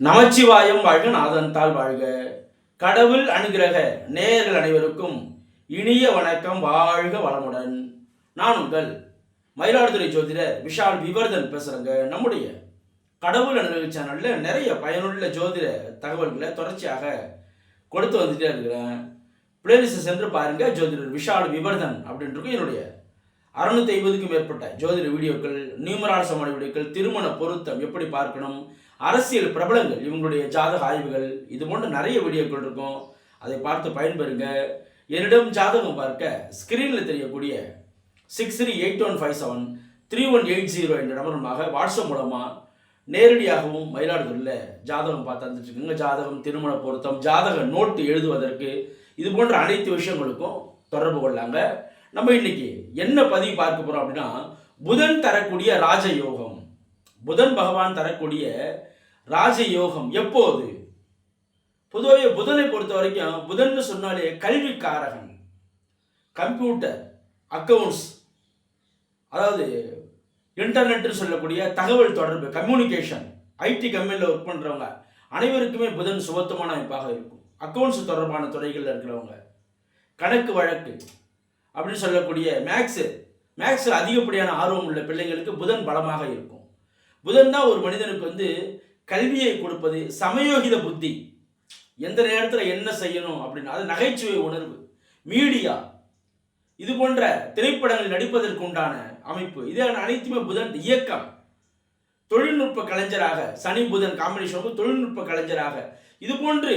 நமச்சிவாயம் வாழ்க நாதன்தால் வாழ்க. கடவுள் அனுகிரக நேயர்கள் அனைவருக்கும் இனிய வணக்கம் வாழ்க வளமுடன். நான் உங்கள் மயிலாடுதுறை ஜோதிடர் விஷால் விவர்தன் பேசுகிறேங்க நம்முடைய கடவுள் அனுகிரக சேனலில் நிறைய பயனுள்ள ஜோதிட தகவல்களை தொடர்ச்சியாக கொடுத்து வந்துட்டே இருக்கிறேன். பிளேலிஸ்ட் சென்று பாருங்க ஜோதிடர் விஷால் விவர்தன் அப்படின்றது என்னுடைய அறுநூத்தி ஐம்பதுக்கும் மேற்பட்ட ஜோதிட வீடியோக்கள் நியூமரால் சமான வீடியோக்கள் திருமண பொருத்தம் எப்படி பார்க்கணும் அரசியல் பிரபலங்கள் இவங்களுடைய ஜாதக ஆய்வுகள் இது போன்ற நிறைய வீடியோக்கள் இருக்கும். அதை பார்த்து பயன்பெறுங்க. என்னிடம் ஜாதகம் பார்க்க ஸ்கிரீனில் தெரியக்கூடிய six three eight one five seven three one eight zero என்ற நம்பருமாக வாட்ஸ்அப் மூலமாக நேரடியாகவும் மயிலாடுதுறையில் ஜாதகம் பார்த்து தந்துட்டுருக்குங்க ஜாதகம் திருமண பொருத்தம் ஜாதக நோட்டு எழுதுவதற்கு இது போன்ற அனைத்து விஷயங்களுக்கும் தொடர்பு கொள்ளாங்க. நம்ம இன்னைக்கு என்ன பதிவு பார்க்க போகிறோம் அப்படின்னா புதன் தரக்கூடிய ராஜயோகம். புதன் பகவான் தரக்கூடிய ராஜயோகம் எப்போது? பொதுவாகவே புதனை பொறுத்த வரைக்கும் புதன்னு சொன்னாலே கல்விக்காரகன் கம்ப்யூட்டர் அக்கவுண்ட்ஸ் அதாவது இன்டர்நெட்னு சொல்லக்கூடிய தகவல் தொடர்பு கம்யூனிகேஷன் ஐடி கம்பெனியில் ஒர்க் பண்ணுறவங்க அனைவருக்குமே புதன் சுபத்துவமான அமைப்பாக இருக்கும். அக்கவுண்ட்ஸ் தொடர்பான துறைகளில் இருக்கிறவங்க கணக்கு வழக்கு அப்படின்னு சொல்லக்கூடிய மேக்ஸு மேக்ஸில் அதிகப்படியான ஆர்வம் உள்ள பிள்ளைங்களுக்கு புதன் பலமாக இருக்கும். புதன் தான் ஒரு மனிதனுக்கு வந்து கல்வியை கொடுப்பது சமயோகித புத்தி. எந்த நேரத்தில் என்ன செய்யணும் அப்படின்னு அது நகைச்சுவை உணர்வு. மீடியா இது போன்ற திரைப்படங்கள் நடிப்பதற்கு உண்டான அமைப்பு. இது அனைத்துமே புதன் இயக்கம். தொழில்நுட்ப கலைஞராக சனி புதன் காம்பினேஷன் தொழில்நுட்ப கலைஞராக. இது போன்று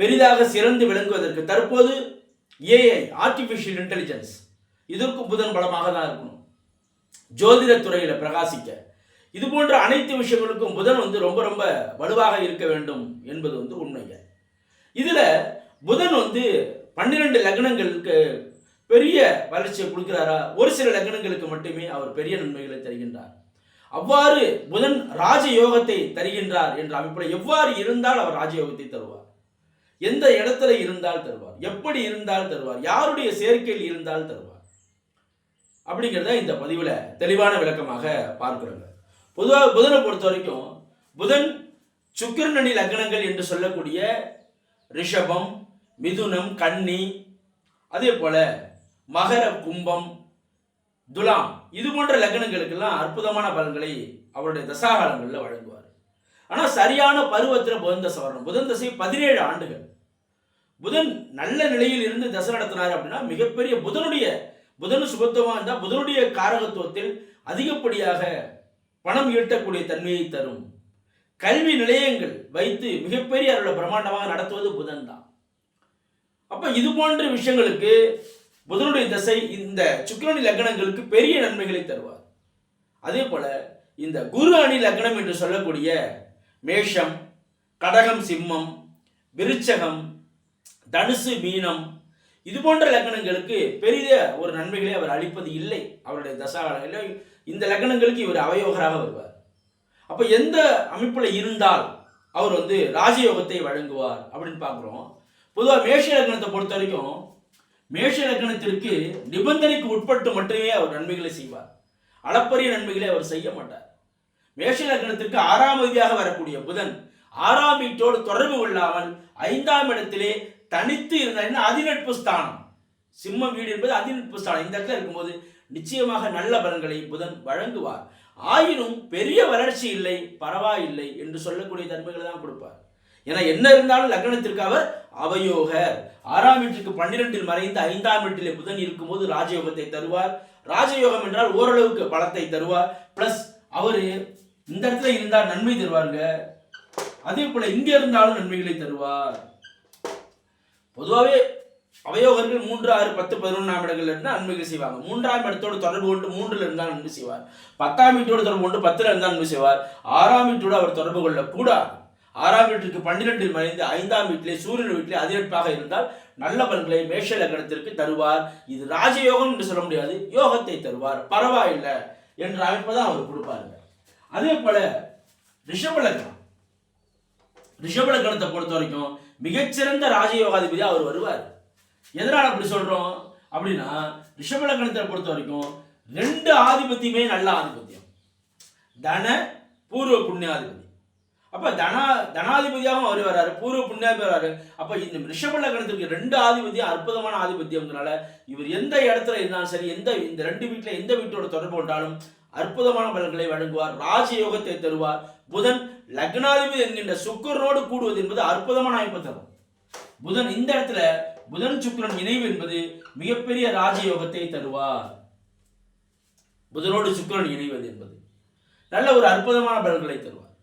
பெரிதாக சிறந்து விளங்குவதற்கு தற்போது ஏஐ ஆர்டிஃபிஷியல் இன்டெலிஜென்ஸ் இதற்கு புதன் பலமாக தான் இருக்கணும். ஜோதிட துறையில் பிரகாசிக்க. இது போன்ற அனைத்து விஷயங்களுக்கும் புதன் வந்து ரொம்ப ரொம்ப வலுவாக இருக்க வேண்டும் என்பது வந்து உண்மைங்க இதில் புதன் வந்து பன்னிரெண்டு லக்னங்களுக்கு பெரிய வளர்ச்சியை கொடுக்கிறாரா? ஒரு சில லக்னங்களுக்கு மட்டுமே அவர் பெரிய நன்மைகளை தருகின்றார். அவ்வாறு புதன் ராஜயோகத்தை தருகின்றார் என்ற அமைப்பில் எவ்வாறு இருந்தால் அவர் ராஜயோகத்தை தருவார்? எந்த இடத்துல இருந்தால் தருவார்? எப்படி இருந்தால் தருவார்? யாருடைய சேர்க்கையில் இருந்தால் தருவார்? அப்படிங்கிறத இந்த பதிவில் தெளிவான விளக்கமாக பார்க்கிறோங்க. பொதுவாக புதனை பொறுத்த வரைக்கும் புதன் சுக்கிரனணி லக்னங்கள் என்று சொல்லக்கூடிய ரிஷபம் மிதுனம் கன்னி அதே போல மகர கும்பம் துலாம் இது போன்ற லக்னங்களுக்கெல்லாம் அற்புதமான பலன்களை அவருடைய தசாகாலங்களில் வழங்குவார். ஆனால் சரியான பருவத்தில் புதன் தசை வரணும். புதன் தசை பதினேழு ஆண்டுகள். புதன் நல்ல நிலையில் இருந்து தசை நடத்தினார் அப்படின்னா மிகப்பெரிய புதனுடைய புதன் சுபத்துவமாக இருந்தால் புதனுடைய காரகத்துவத்தில் அதிகப்படியாக பணம் ஈட்டக்கூடிய தன்மையை தரும். கல்வி நிலையங்கள் வைத்து மிகப்பெரிய அவரோட பிரம்மாண்டமாக நடத்துவது புதன் தான் அப்போ இது போன்ற விஷயங்களுக்கு புதனுடைய திசை இந்த சுக்கிரணி லக்னங்களுக்கு பெரிய நன்மைகளை தருவார். அதே போல இந்த குரு அணி லக்னம் என்று சொல்லக்கூடிய மேஷம் கடகம் சிம்மம் விருச்சகம் தனுசு மீனம் இது போன்ற லக்னங்களுக்கு பெரிய ஒரு நன்மைகளை அவர் அளிப்பது இல்லை அவருடைய தசாவளங்களில் இந்த லக்னங்களுக்கு இவர் அவயோகராக வருவார். அப்போ எந்த அமைப்பில் இருந்தால் அவர் வந்து ராஜயோகத்தை வழங்குவார் அப்படின்னு பார்க்குறோம். பொதுவாக மேஷ லக்கணத்தை பொறுத்த வரைக்கும் மேஷ லக்கணத்திற்கு நிபந்தனைக்கு உட்பட்டு மட்டுமே அவர் நன்மைகளை செய்வார். அளப்பரிய நன்மைகளை அவர் செய்ய மாட்டார். மேஷ லக்னத்திற்கு ஆறாம் அதிதியாக வரக்கூடிய புதன் ஆறாம் வீட்டோடு தொடர்பு கொள்ளாமல் ஐந்தாம் இடத்திலே தனித்து இருந்தார் அதிநட்பு ஸ்தானம். சிம்மம் வீடு என்பது அதிநட்பு ஸ்தானம். இந்த இடத்துல இருக்கும்போது நிச்சயமாக நல்ல பலன்களை புதன் வழங்குவார். ஆயினும் பெரிய வளர்ச்சி இல்லை பரவாயில்லை என்று சொல்லக்கூடிய தன்மைகளை தான் கொடுப்பார். ஏன்னா என்ன இருந்தாலும் லக்னத்திற்கு அவர் அவயோகர். ஆறாம் வீட்டிற்கு பன்னிரெண்டில் மறைந்து ஐந்தாம் வீட்டிலே புதன் இருக்கும்போது ராஜயோகத்தை தருவார். ராஜயோகம் என்றால் ஓரளவுக்கு பலத்தை தருவார். பிளஸ் அவர் இந்த இடத்துல இருந்தால் நன்மை தருவாருங்க. அதே போல இங்கே இருந்தாலும் நன்மைகளை தருவார். பொதுவாகவே அவயோகர்கள் மூன்று ஆறு பத்து பதினொன்றாம் இடங்கள்ல இருந்தால் நன்மைகள் செய்வாங்க. மூன்றாம் இடத்தோடு தொடர்பு கொண்டு மூன்றுல இருந்தால் நன்மை செய்வார். பத்தாம் வீட்டோடு தொடர்பு கொண்டு பத்துல இருந்தால் நன்மை செய்வார். ஆறாம் வீட்டோடு அவர் தொடர்பு கொள்ள கூடாது ஆறாம் வீட்டிற்கு பன்னிரெண்டில் மறைந்து ஐந்தாம் வீட்டிலே சூரியன் வீட்டிலே அதிரட்பாக இருந்தால் நல்ல பலன்களை மேஷ லக்னத்திற்கு தருவார். இது ராஜயோகம் என்று சொல்ல முடியாது. யோகத்தை தருவார். பரவாயில்லை என்ற அமைப்பை தான் அவர் கொடுப்பாருங்க. அதே போல ரிஷப லக்னம். பொறுத்த வரைக்கும் மிகச்சிறந்த ராஜயோகாதிபதி அவர் வருவார். எதனால் அப்படி சொல்றோம்? அப்படின்னா ரிஷபலகணத்தை பொறுத்த வரைக்கும் ரெண்டு ஆதிபத்தியமே நல்ல ஆதிபத்தியம். தன பூர்வ புண்ணியாதிபதி. அப்ப தனா தனாதிபதியாகவும் அவர் வர்றாரு பூர்வ புண்ணியாபி வர்றாரு. அப்ப இந்த ரிஷபலகணத்திற்கு ரெண்டு ஆதிபத்தியம் அற்புதமான ஆதிபத்தியம்னால இவர் எந்த இடத்துல இருந்தாலும் சரி எந்த இந்த ரெண்டு வீட்டில் எந்த வீட்டோட தொடர்பு கொண்டாலும் அற்புதமான பலன்களை வழங்குவார் ராஜயோகத்தை தருவார். புதன் லக்னாதிபதி என்கின்ற சுக்கரனோடு கூடுவது என்பது அற்புதமான அமைப்பு தரும். புதன் இந்த இடத்துல புதன் சுக்கரன் இணைவு என்பது மிகப்பெரிய ராஜயோகத்தை தருவார். புதனோடு சுக்கரன் இணைவது என்பது நல்ல ஒரு அற்புதமான பலன்களை தருவார்.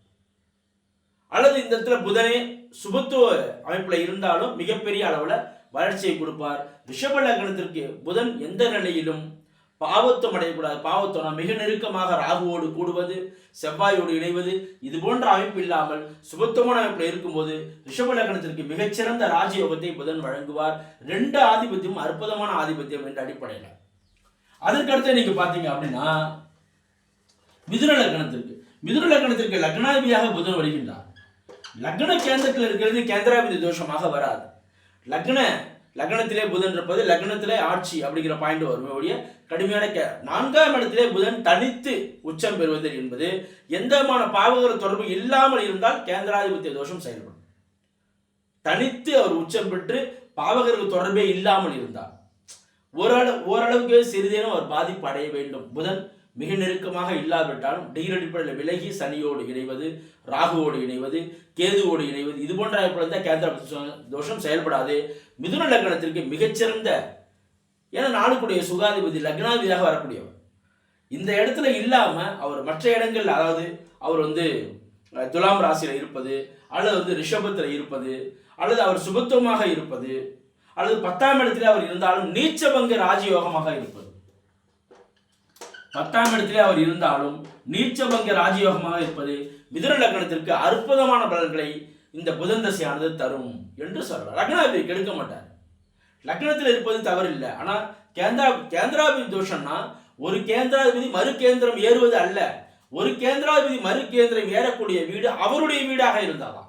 அல்லது இந்த இடத்துல புதனே சுபத்துவ அமைப்பில் இருந்தாலும் மிகப்பெரிய அளவில் வளர்ச்சியை கொடுப்பார். ரிஷப லக்னத்திற்கு புதன் எந்த நிலையிலும் பாவத்தம் அடையக்கூடாது. பாவத்தோனா மிக நெருக்கமாக ராகுவோடு கூடுவது செவ்வாயோடு இணைவது இது போன்ற அமைப்பு இல்லாமல் சுபத்துவமான அமைப்பில் இருக்கும்போது ரிஷப லக்னத்திற்கு மிகச்சிறந்த ராஜயோகத்தை புதன் வழங்குவார். ரெண்டு ஆதிபத்தியம் அற்புதமான ஆதிபத்தியம் என்ற அடிப்படையில். அதற்கடுத்து நீங்க பாத்தீங்க அப்படின்னா மிதுன லக்னத்திற்கு. மிதுன லக்னத்திற்கு லக்னாதிபதியாக புதன் வருகின்றார். லக்ன கேந்திரத்தில் இருக்கிறது கேந்திராபதி தோஷமாக வராது. லக்ன லக்னத்திலே புதன் இருப்பது லக்னத்திலே ஆட்சி அப்படிங்கிற பாயிண்ட் வரும் ஒழிய கடுமையான கே நான்காம் இடத்திலே புதன் தனித்து உச்சம் பெறுவது என்பது எந்த விதமான பாவகர தொடர்பு இல்லாமல் இருந்தால் கேந்திராதிபத்திய தோஷம் செயல்படும். தனித்து அவர் உச்சம் பெற்று பாவகருக்கு தொடர்பே இல்லாமல் இருந்தார் ஓரளவு ஓரளவுக்கு சிறிதேனும் அவர் பாதிப்பு அடைய வேண்டும். புதன் மிக நெருக்கமாக இல்லாவிட்டாலும் டிகிரி அடிப்படையில் விலகி சனியோடு இணைவது ராகுவோடு இணைவது கேதுவோடு இணைவது இது போன்ற அடிப்படையில் தான் கேந்திர தோஷம் செயல்படாது. மிதுன லக்னத்திற்கு மிகச்சிறந்த ஏன்னா நாளுக்குடைய சுகாதிபதி லக்னாதிபதியாக வரக்கூடியவர். இந்த இடத்துல இல்லாம அவர் மற்ற இடங்கள் அதாவது அவர் வந்து துலாம் ராசியில இருப்பது அல்லது வந்து ரிஷபத்தில் இருப்பது அல்லது அவர் சுபத்துவமாக இருப்பது அல்லது பத்தாம் இடத்துல அவர் இருந்தாலும் நீச்சபங்க ராஜயோகமாக இருப்பது. பத்தாம் இடத்திலே அவர் இருந்தாலும் நீச்சபங்க ராஜயோகமாக இருப்பது மிதுன லக்னத்திற்கு அற்புதமான பலன்களை இந்த புதன் தசையானது தரும் என்று சொல்லலாம் லக்னாதிபதி கெடுக்க மாட்டார். லக்னத்தில் இருப்பது தவறு இல்லை ஆனால் கேந்திரா கேந்திராபி தோஷம்னா ஒரு கேந்திராதிபதி மறு கேந்திரம் ஏறுவது அல்ல. ஒரு கேந்திராதிபதி மறு கேந்திரம் ஏறக்கூடிய வீடு அவருடைய வீடாக இருந்தாதான்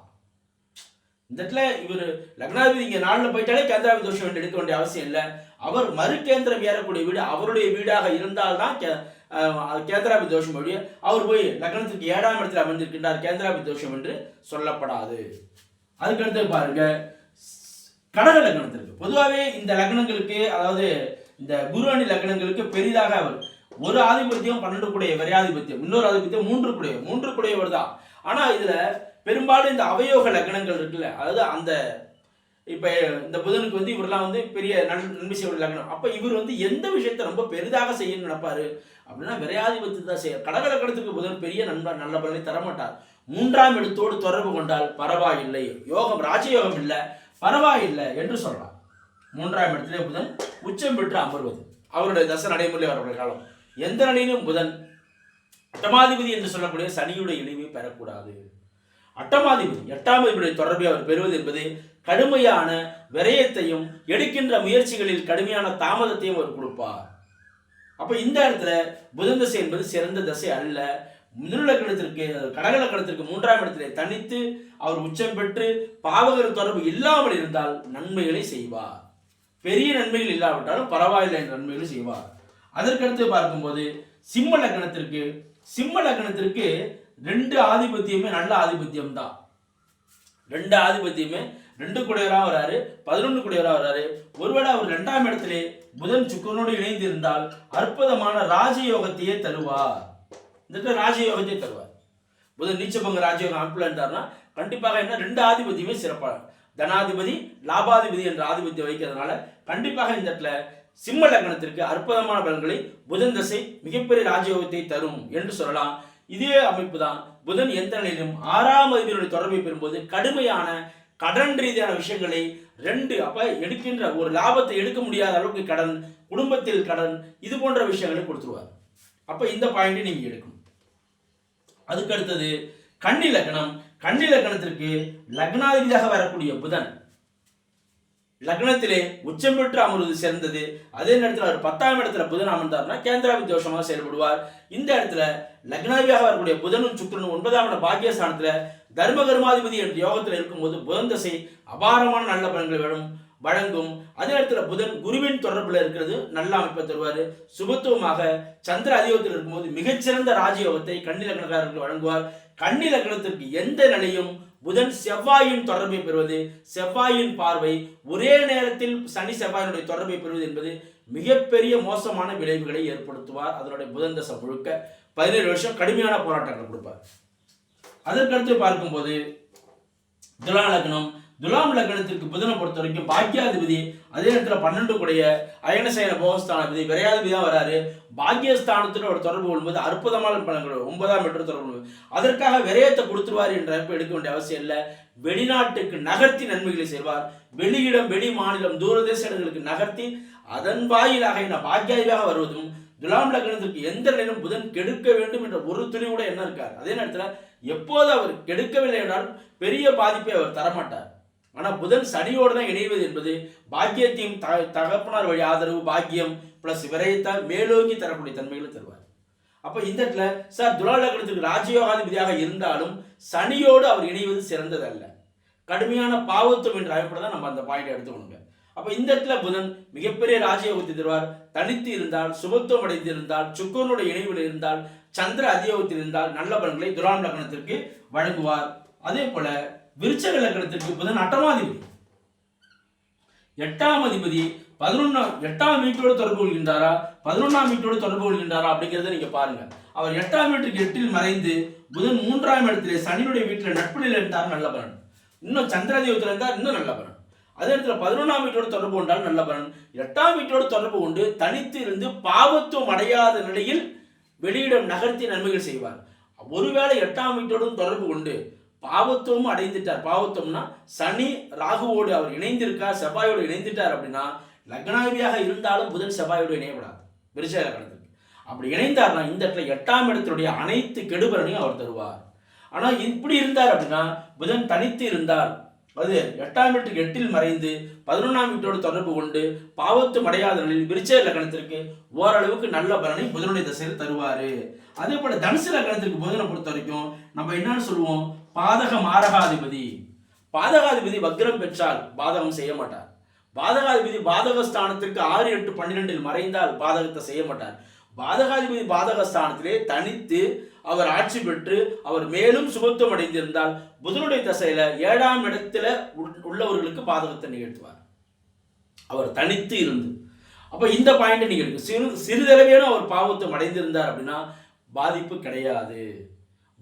இந்த இடத்துல இவர் லக்னாதிபதி இங்கே நாளில் போயிட்டாலே கேந்திராபதி தோஷம் எடுக்க வேண்டிய அவசியம் இல்லை. அவர் மறு கேந்திரம் ஏறக்கூடிய வீடு அவருடைய வீடாக இருந்தால்தான் கே கேந்திராபி தோஷம் வழிய அவர் போய் லக்னத்துக்கு ஏழாம் இடத்தில் அமர்ந்திருக்கின்றார் கேந்திராபி தோஷம் என்று சொல்லப்படாது. அதுக்கடுத்து பாருங்க கடக லக்னத்திற்கு. பொதுவாகவே இந்த லக்னங்களுக்கு அதாவது இந்த குரு அணி லக்னங்களுக்கு பெரிதாக அவர் ஒரு ஆதிபத்தியம் பன்னெண்டு கூடிய விரையாதிபத்தியம் இன்னொரு ஆதிபத்தியம் மூன்று கூடிய மூன்று கூடியவர் தான். ஆனால் இதில் பெரும்பாலும் இந்த அவயோக லக்னங்கள் இருக்குல்ல அதாவது அந்த இப்போ இந்த புதனுக்கு வந்து இவரெல்லாம் வந்து பெரிய நன்மை செய்ய லக்னம். அப்போ இவர் வந்து எந்த விஷயத்தை ரொம்ப பெரிதாக செய்யணும்னு நினைப்பாரு? அப்படின்னா விரையாதிபத்தி தான் செய்ய கடகலக்கடத்துக்கு புதன் பெரிய நண்ப நல்ல பலனை தரமாட்டார். மூன்றாம் இடத்தோடு தொடர்பு கொண்டால் பரவாயில்லை. யோகம் ராஜயோகம் இல்லை பரவாயில்லை என்று சொல்லலாம். மூன்றாம் இடத்திலே புதன் உச்சம் பெற்று அமர்வது. அவருடைய தசை நடைமுறை அவருடைய காலம். எந்த நிலையிலும் புதன் அட்டமாதிபதி என்று சொல்லக்கூடிய சனியுடைய இணைவை பெறக்கூடாது. அட்டமாதிபதி எட்டாம் அதிபதி தொடர்பை அவர் பெறுவது என்பது கடுமையான விரயத்தையும் எடுக்கின்ற முயற்சிகளில் கடுமையான தாமதத்தையும் அவர் கொடுப்பார். அப்போ இந்த இடத்துல புதன் தசை என்பது சிறந்த தசை அல்ல. மிருலக்கணத்திற்கு கடகலக்கணத்திற்கு மூன்றாம் இடத்திலே தனித்து அவர் உச்சம் பெற்று பாவகர் தொடர்பு இல்லாமல் இருந்தால் நன்மைகளை செய்வார். பெரிய நன்மைகள் இல்லாவிட்டாலும் பரவாயில்லை என்ற நன்மைகளை செய்வார். அதற்கடுத்து பார்க்கும்போது சிம்ம லக்கணத்திற்கு சிம்ம லக்கணத்திற்கு ரெண்டு ஆதிபத்தியமே நல்ல ஆதிபத்தியம் தான் ரெண்டு ஆதிபத்தியமே ரெண்டு குடையராக வராரு பதினொன்று குடையராக வராரு. ஒருவேளை அவர் ரெண்டாம் இடத்திலே புதன் சுக்கரனோடு இணைந்து இருந்தால் அற்புதமான ராஜயோகத்தையே தருவார். இந்த இடத்துல ராஜயோகத்தை தருவார். புதன் நீச்சபங்க ராஜயோகம் அமைப்பில் இருந்தார்னா கண்டிப்பாக என்ன? ரெண்டு ஆதிபத்தியமே சிறப்பாக தனாதிபதி லாபாதிபதி என்ற ஆதிபத்தியம் வைக்கிறதுனால கண்டிப்பாக இந்த இடத்துல சிம்ம லக்னத்திற்கு அற்புதமான பலன்களை புதன் தசை மிகப்பெரிய ராஜயோகத்தை தரும் என்று சொல்லலாம். இதே அமைப்பு தான் புதன் எந்த நிலையிலும் ஆறாம் அதிபருடைய தொடர்பை பெறும்போது கடுமையான கடன் ரீதியான விஷயங்களை ரெண்டு அப்ப எடுக்கின்ற ஒரு லாபத்தை எடுக்க முடியாத அளவுக்கு கடன் குடும்பத்தில் கடன் இது போன்ற விஷயங்களை கொடுத்துருவார். அப்ப இந்த பாயிண்ட் நீங்க எடுக்கணும். அதுக்கு அடுத்தது கன்னி லக்னம். கன்னி லக்னத்திற்கு லக்னாதிபதியாக வரக்கூடிய புதன் லக்னத்திலே உச்சம் பெற்று அமர்வது சிறந்தது. அதே நேரத்தில் அவர் பத்தாம் இடத்துல புதன் அமர்ந்தார்னா கேந்திராவி தோஷமாக செயல்படுவார். இந்த இடத்துல லக்னாவியாக வரக்கூடிய புதனும் சுக்கரனும் ஒன்பதாம் இட பாக்கியஸ்தானத்தில் தர்ம கர்மாதிபதி என்ற யோகத்தில் இருக்கும்போது புதன் தசை அபாரமான நல்ல பலன்களை வேணும் வழங்கும். அதே நேரத்தில் புதன் குருவின் தொடர்பில் இருக்கிறது நல்ல அமைப்பை தருவார். சுபத்துவமாக சந்திர அதியோகத்தில் இருக்கும்போது மிகச்சிறந்த ராஜயோகத்தை கன்னி லக்னக்காரர்கள் வழங்குவார். கன்னி லக்னத்திற்கு எந்த நிலையும் புதன் செவ்வாயின் தொடர்பை பெறுவது செவ்வாயின் பார்வை ஒரே நேரத்தில் சனி செவ்வாயினுடைய தொடர்பை பெறுவது என்பது மிகப்பெரிய மோசமான விளைவுகளை ஏற்படுத்துவார். அதனுடைய புதன் தசை முழுக்க பதினேழு வருஷம் கடுமையான போராட்டங்களை கொடுப்பார். அதற்கடுத்து பார்க்கும்போது துலா லக்னம் துலாம் லக்னத்திற்கு புதனை பொறுத்த வரைக்கும் பாக்கியாதிபதி அதே நேரத்தில் பன்னெண்டு கூடைய அயனசேன போகஸ்தானாதிபதி விரையாதிபதி தான் வராரு. பாக்கியஸ்தானத்தில் ஒரு தொடர்பு கொள்வது அற்புதமான பலன்கள் ஒன்பதாம் மீட்டர் தொடர்பு அதற்காக விரயத்தை கொடுத்துருவார் என்ற எடுக்க வேண்டிய அவசியம் இல்லை. வெளிநாட்டுக்கு நகர்த்தி நன்மைகளை செய்வார். வெளியிடம் வெளி மாநிலம் தூரதேச இடங்களுக்கு நகர்த்தி அதன் வாயிலாக என்ன பாக்கியாதிபாக வருவதும் துலாம் லக்னத்திற்கு எந்த நிலையிலும் புதன் கெடுக்க வேண்டும் என்ற ஒரு துணி கூட என்ன இருக்கார்? அதே நேரத்தில் எப்போது அவர் கெடுக்கவில்லை என்றால் பெரிய பாதிப்பை அவர் தரமாட்டார். ஆனால் புதன் சனியோடு தான் இணைவது என்பது பாக்கியத்தையும் த தகப்பனார் வழி ஆதரவு பாக்கியம் ப்ளஸ் விரயத்தால் மேலோங்கி தரக்கூடிய தன்மைகளை தருவார். அப்போ இந்த இடத்துல சார் துலா ராஜயோகாதிபதியாக இருந்தாலும் சனியோடு அவர் இணைவது சிறந்ததல்ல. கடுமையான பாவத்துவம் என்ற அமைப்பில் தான் நம்ம அந்த பாயிண்ட் எடுத்துக்கணுங்க. அப்போ இந்த இடத்துல புதன் மிகப்பெரிய ராஜயோகத்தை தருவார். தனித்து இருந்தால் சுபத்துவம் அடைந்திருந்தால் சுக்கரனுடைய இணைவில் இருந்தால் சந்திர அதியோகத்தில் இருந்தால் நல்ல பலன்களை துலாம் லக்னத்திற்கு வழங்குவார். அதே போல விருச்ச விளக்கணத்திற்கு புதன் அட்டமாதிபதி எட்டாம் அதிபதி பதினொன்றாம் எட்டாம் வீட்டோடு தொடர்பு கொள்கின்றாரா? பதினொன்றாம் வீட்டோடு தொடர்பு கொள்கின்றாரா அப்படிங்கிறத நீங்க பாருங்க. அவர் எட்டாம் வீட்டுக்கு எட்டில் மறைந்து புதன் மூன்றாம் இடத்துல சனியுடைய வீட்டில் நட்பு நிலை இருந்தார் நல்ல பலன். இன்னும் சந்திரதேவத்தில் இருந்தார் இன்னும் நல்ல பலன். அதே இடத்துல பதினொன்றாம் வீட்டோடு தொடர்பு கொண்டால் நல்ல பலன். எட்டாம் வீட்டோடு தொடர்பு கொண்டு தனித்து இருந்து பாவத்துவம் அடையாத நிலையில் வெளியிடம் நகர்த்தி நன்மைகள் செய்வார். ஒருவேளை எட்டாம் வீட்டோடும் தொடர்பு கொண்டு பாவத்துவமும் அடைந்துட்டார். பாவத்துவம்னா சனி ராகுவோடு அவர் இணைந்திருக்கார் செவ்வாயோடு இணைந்துட்டார் அப்படின்னா லக்னாதிபதியாக இருந்தாலும் புதன் செவ்வாயோடு இணையப்படாது. விருச்சக லக்னத்துக்கு அப்படி இணைந்தார்னா இந்த இடத்துல எட்டாம் இடத்தினுடைய அனைத்து கெடுபலனையும் அவர் தருவார். ஆனால் இப்படி இருந்தார் அப்படின்னா புதன் தனித்து இருந்தால் அது எட்டாம் வீட்டுக்கு எட்டில் மறைந்து பதினொன்றாம் வீட்டோடு தொடர்பு கொண்டு பாவத்து அடையாத விருச்ச லக்கணத்திற்கு ஓரளவுக்கு நல்ல பலனை புதனுடைய திசையில் தருவார். அதே போல தனுசு லக்கணத்திற்கு புதனை பொறுத்த வரைக்கும் நம்ம என்னன்னு சொல்லுவோம்? பாதக மாரகாதிபதி. பாதகாதிபதி வக்ரம் பெற்றால் பாதகம் செய்ய மாட்டார். பாதகாதிபதி பாதகஸ்தானத்திற்கு ஆறு எட்டு பன்னிரெண்டில் மறைந்தால் பாதகத்தை செய்ய மாட்டார். பாதகாதிபதி பாதகஸ்தானத்திலே தனித்து அவர் ஆட்சி பெற்று அவர் மேலும் சுபத்துவம் அடைந்திருந்தால் புதனுடைய தசையில ஏழாம் இடத்துல உள்ளவர்களுக்கு பாதகத்தை நிகழ்த்துவார். அவர் தனித்து இருந்து. அப்ப இந்த பாயிண்ட் நீங்க சிறு சிறிதளவேனும் அவர் பாவத்தை அடைந்திருந்தார் அப்படின்னா பாதிப்பு கிடையாது.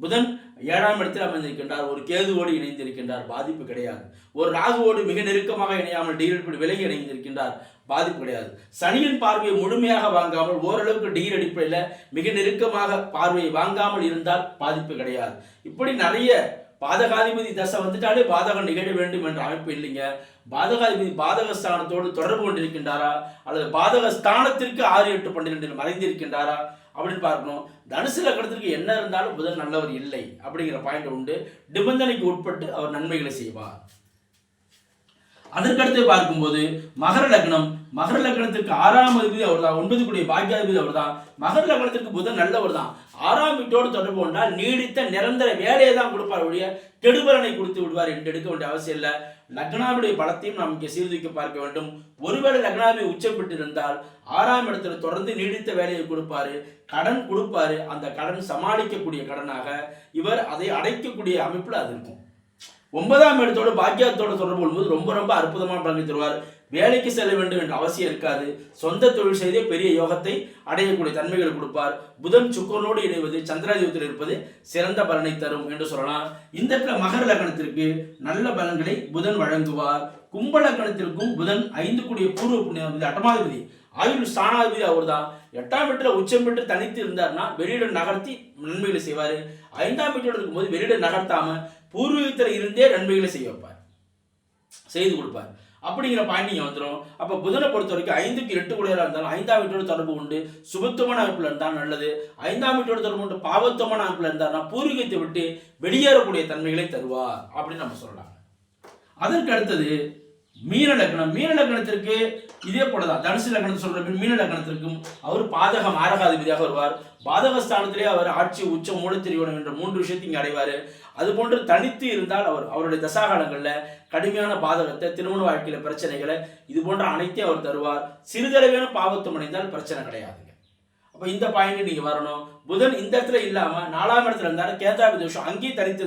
புதன் ஏழாம் இடத்தில் அமைந்திருக்கின்றார் ஒரு கேதுவோடு இணைந்திருக்கின்றார். பாதிப்பு கிடையாது. ஒரு ராகுவோடு மிக நெருக்கமாக இணையாமல் டிகிரி விலகி இணைந்திருக்கின்றார். பாதிப்பு கிடையாது. சனியின் பார்வையை முழுமையாக வாங்காமல் ஓரளவுக்கு டிகிரி அடிப்படையில் மிக நெருக்கமாக பார்வையை வாங்காமல் இருந்தால் பாதிப்பு கிடையாது. இப்படி நிறைய பாதகாதிபதி தசை வந்துட்டாலே பாதகம் நிகழ வேண்டும் என்ற அமைப்பு இல்லைங்க. பாதகாதிபதி பாதக ஸ்தானத்தோடு தொடர்பு கொண்டிருக்கின்றாரா? அல்லது பாதக ஸ்தானத்திற்கு ஆறு எட்டு பன்னிரெண்டில் மறைந்திருக்கின்றாரா? அப்படின்னு பார்க்கணும். தனுசு லக்கணத்திற்கு என்ன இருந்தாலும் புதன் நல்லவர் இல்லை அப்படிங்கிற பாயிண்ட் உண்டு. நிபந்தனைக்கு உட்பட்டு அவர் நன்மைகளை செய்வார். அதற்கடுத்து பார்க்கும்போது மகர லக்னம் மகர லக்னத்திற்கு ஆறாம் அதிபதி அவர் தான் ஒன்பது கூடிய பாக்கியாதிபதி அவர் தான் மகர லக்னத்திற்கு புதன் நல்லவர் தான் ஆறாம் வீட்டோடு தொடர்பு கொண்டால் நீடித்த நிரந்தர வேலையை தான் கொடுப்பார் ஒழிய கெடுபலனை கொடுத்து விடுவார் என்று எடுக்க வேண்டிய அவசியம் இல்லை. லக்னாவுடைய பலத்தையும் நாம் இங்கே சீர்தூக்கி பார்க்க வேண்டும். ஒருவேளை லக்னாவை உச்சப்பட்டிருந்தால் இருந்தால் ஆறாம் இடத்துல தொடர்ந்து நீடித்த வேலையை கொடுப்பாரு கடன் கொடுப்பாரு. அந்த கடன் சமாளிக்கக்கூடிய கடனாக இவர் அதை அடைக்கக்கூடிய அமைப்பில் அது இருக்கும். ஒன்பதாம் இடத்தோடு பாக்கியத்தோடு தொடர்பு கொள்ளும்போது ரொம்ப ரொம்ப அற்புதமான பலனை தருவார். வேலைக்கு செல்ல வேண்டும் என்ற அவசியம் இருக்காது. சொந்த தொழில் செய்தே பெரிய யோகத்தை அடையக்கூடிய தன்மைகள் கொடுப்பார். புதன் சுக்கரனோடு இணைவது சந்திராதிபத்தில் இருப்பது சிறந்த பலனை தரும் என்று சொல்லலாம். இந்த மகர லக்னத்திற்கு நல்ல பலன்களை புதன் வழங்குவார். கும்ப லக்னத்திற்கும் புதன் ஐந்து கூடிய பூர்வ புண்ணியாதிபதி அட்டமாதிபதி ஆயுள் ஸ்தானாதிபதி அவர் தான் எட்டாம் வீட்டில் உச்சம் பெற்று தனித்து இருந்தார்னா வெளியிட நகர்த்தி நன்மைகளை செய்வார். ஐந்தாம் வீட்டோடு இருக்கும்போது வெளியிட நகர்த்தாம பூர்வீகத்தில் இருந்தே நன்மைகளை செய்ய வைப்பார். செய்து கொடுப்பார். அப்படிங்கிற பாயிண்ட் நீங்கள் வந்துடும் அப்போ புதனை பொறுத்த வரைக்கும் ஐந்துக்கு எட்டு கூடியதாக இருந்தாலும் ஐந்தாம் வீட்டோட தொடர்பு உண்டு. சுபத்துவமான அமைப்பில் இருந்தால் நல்லது. ஐந்தாம் வீட்டோட தொடர்பு உண்டு. பாவத்துவமான அமைப்பில் இருந்தால் பூர்வீகத்தை விட்டு வெளியேறக்கூடிய தன்மைகளை தருவார் அப்படின்னு நம்ம சொல்லலாம். அதற்கு அடுத்தது மீன லக்னம். மீன லக்னத்திற்கு இதே போலதான். தனுசு லக்னம் சொல்ற மீன லக்னத்திற்கும் அவர் பாதக மாரகாதிபதியாக வருவார். பாதகஸ்தானத்திலே அவர் ஆட்சி உச்சம் மூலத்திரியோணம் என்ற மூன்று விஷயத்தை இங்கே அடைவார். அது போன்று தனித்து இருந்தால் அவர் அவருடைய தசாகாலங்களில் கடுமையான பாதகத்தை திருமண வாழ்க்கையில பிரச்சனைகளை இது போன்ற அனைத்தையும் அவர் தருவார். சிறிதளவேன பாவத்தம் அடைந்தால் பிரச்சனை கிடையாது. அப்போ இந்த பாயிண்ட் நீங்கள் வரணும். புதன் இந்த இடத்துல இல்லாமல் நாலாம் இடத்துல இருந்தாலும் கேதாபதி தோஷம் அங்கேயும் தனித்து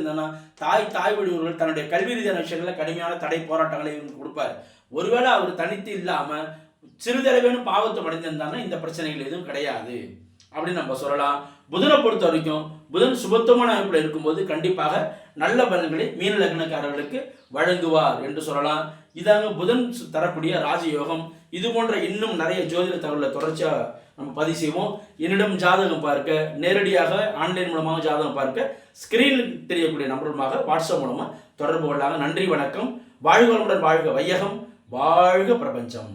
தாய் தாய் வழிவர்கள் தன்னுடைய கல்வி ரீதியான விஷயங்களில் கடுமையான தடை போராட்டங்களை இவங்களுக்கு கொடுப்பாரு. ஒருவேளை அவர் தனித்து இல்லாமல் சிறிதளவேனும் பாவத்தை அடைந்திருந்தாங்கன்னா இந்த பிரச்சனைகள் எதுவும் கிடையாது. அப்படின்னு நம்ம சொல்லலாம். புதனை பொறுத்த வரைக்கும் புதன் சுபத்துவமான அமைப்பில் இருக்கும்போது கண்டிப்பாக நல்ல பலன்களை மீன லக்னக்காரர்களுக்கு வழங்குவார் என்று சொல்லலாம். இதாங்க புதன் தரக்கூடிய ராஜயோகம். இது போன்ற இன்னும் நிறைய ஜோதிட தகவலை தொடர்ச்சியாக நம்ம பதிவு செய்வோம். என்னிடம் ஜாதகம் பார்க்க நேரடியாக ஆன்லைன் மூலமாக ஜாதகம் பார்க்க ஸ்கிரீனில் தெரியக்கூடிய நம்பர் மூலமாக வாட்ஸ்அப் மூலமாக தொடர்பு கொள்ளாங்க நன்றி வணக்கம். வாழ்க வாழ்க வையகம். வாழ்க பிரபஞ்சம்.